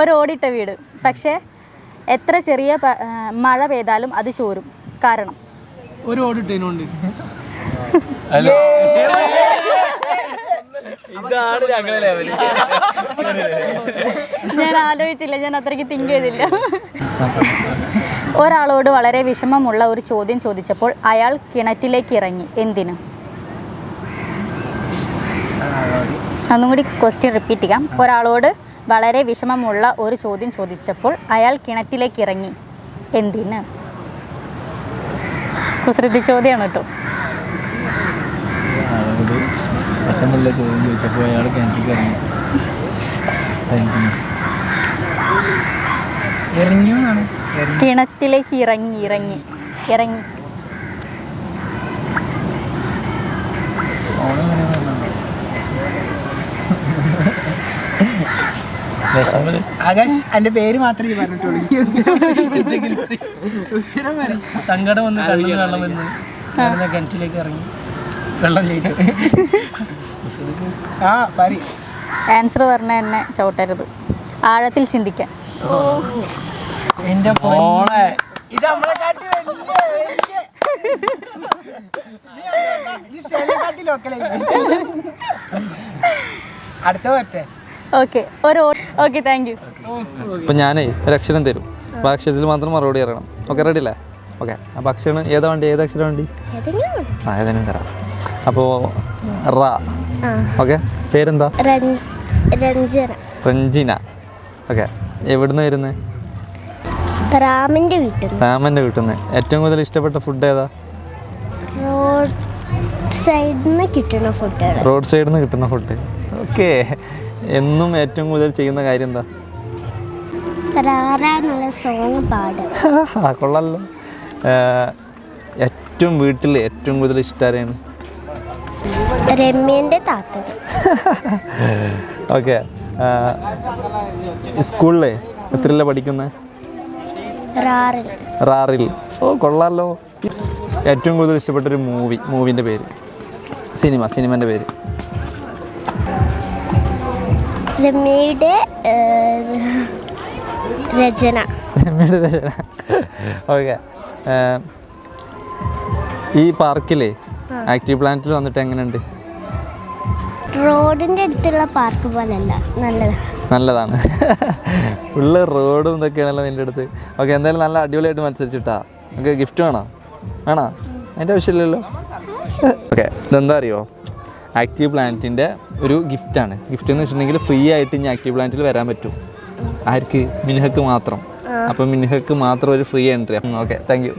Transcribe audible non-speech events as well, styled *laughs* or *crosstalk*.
ഒരു ഓടിട്ട വീട്. പക്ഷേ എത്ര ചെറിയ മഴ പെയ്താലും അത് ചോരും. കാരണം? ഒരു ഓടിട്ടതിനുണ്ട് ഇതാണ് ലെവൽ ഞാൻ ആലോചിച്ചില്ല ഞാൻ അത്രയ്ക്ക് തിങ്ക് ചെയ്തില്ല. ഒരാളോട് വളരെ വിഷമമുള്ള ഒരു ചോദ്യം ചോദിച്ചപ്പോൾ അയാൾ കിണറ്റിലേക്ക് ഇറങ്ങി. എന്തിന്? ഒന്നും കൂടി ക്വസ്റ്റ്യൻ റിപ്പീറ്റ് ചെയ്യാം. ഒരാളോട് വളരെ വിഷമമുള്ള ഒരു ചോദ്യം ചോദിച്ചപ്പോൾ അയാൾ കിണറ്റിലേക്ക് ഇറങ്ങി. എന്തിന്? കുസൃതി ചോദ്യമാണ് കേട്ടോ. വിഷമുള്ള ചോദ്യം ചോദിച്ചപ്പോൾ അയാൾ കിണറ്റിൽ ഇറങ്ങി. കിണറ്റിലേക്ക് ഇറങ്ങി ഇറങ്ങി ഇറങ്ങി. ആകാശ് എന്റെ പേര് മാത്രമേ പറഞ്ഞിട്ടുള്ളൂ. ഉത്തരം പറയ്. സങ്കടം വന്ന് കണ്ണിൽ വെള്ളം വന്ന് കിണറ്റിലേക്ക് ഇറങ്ങി. വെള്ളം ആ പരി ആൻസർ പറഞ്ഞ എന്നെ ചവിട്ടരുത്. ആഴത്തിൽ ചിന്തിക്കാൻ. എന്റെ ഓളെ ഇത് നമ്മളെ കാട്ടി വലിയ. ലോക്കലായി അടുത്ത പറ്റേ ഓക്കെ ഒരു ഓക്കെ താങ്ക് യു അപ്പം ഞാനേ ഒരു അക്ഷരം തരും. അപ്പോൾ ആ അക്ഷരത്തിൽ മാത്രം മറുപടി അറിയണം ഓക്കെ റെഡി അല്ലേ? ഓക്കെ അപ്പോൾ അക്ഷരം ഏതാ വണ്ടി? ഏത് അക്ഷരം വണ്ടി? ആ ഏതെങ്കിലും തരാം. അപ്പോൾ റ. ഓക്കെ പേരെന്താ? രഞ്ജന. റഞ്ജിന ഓക്കെ എവിടുന്ന് വരുന്നത് രാമന്റെ വീട്ടിൽ നിന്ന്. രാമന്റെ വീട്ടിൽ നിന്ന്. ഏറ്റവും കൂടുതൽ ഇഷ്ടപ്പെട്ട ഫുഡ് ഏതാ? റോഡ് സൈഡിൽ നിന്ന് കിട്ടുന്ന ഫുഡ് റോഡ് സൈഡിൽ നിന്ന് കിട്ടുന്ന ഫുഡ് ഓക്കെ എന്നും ഏറ്റവും കൂടുതൽ ചെയ്യുന്ന കാര്യം എന്താ? സോങ് പാടുക. *laughs* ആ കൊള്ളാലോ. ഏറ്റവും വീട്ടിൽ ഏറ്റവും കൂടുതൽ ഇഷ്ടമാരെയാണ് രമ്യന്റെ താത്ത. *laughs* ഓക്കെ. സ്കൂളിലെ എത്രയല്ലേ പഠിക്കുന്നത് റാറിൽ. റാറിൽ. ഓ കൊള്ളാലോ. ഏറ്റവും കൂടുതൽ ഇഷ്ടപ്പെട്ടൊരു മൂവി മൂവിന്റെ പേര്. സിനിമ സിനിമേന്റെ പേര്. രമ്യയുടെ രചന. രമ്യയുടെ രചന. ഓക്കെ. ഈ പാർക്കിലെ ആക്റ്റീവ് പ്ലാന്റിൽ വന്നിട്ട് എങ്ങനെയുണ്ട്? റോഡിന്റെ അടുത്തുള്ള പാർക്ക് പോലല്ല നല്ലതാണ് നല്ലതാണ്. ഉള്ള റോഡും ഇതൊക്കെയാണല്ലോ നിന്റെ അടുത്ത്. ഓക്കെ എന്തായാലും നല്ല അടിപൊളിയായിട്ട് മത്സരിച്ചിട്ടാ. നിങ്ങൾക്ക് ഗിഫ്റ്റ് വേണോ? വേണോ? അതിന്റെ ആവശ്യമില്ലല്ലോ. ഓക്കെ ഇതെന്താ അറിയോ? ആക്റ്റീവ് പ്ലാനറ്റിന്റെ ഒരു ഗിഫ്റ്റാണ് ഗിഫ്റ്റ് എന്ന് വെച്ചിട്ടുണ്ടെങ്കിൽ ഫ്രീ ആയിട്ട് ഇനി ആക്റ്റീവ് പ്ലാന്റിൽ വരാൻ പറ്റും. ആർക്ക്? മിനുഹക്ക് മാത്രം. അപ്പം മിനുഹക്ക് മാത്രം ഒരു free entry okay thank you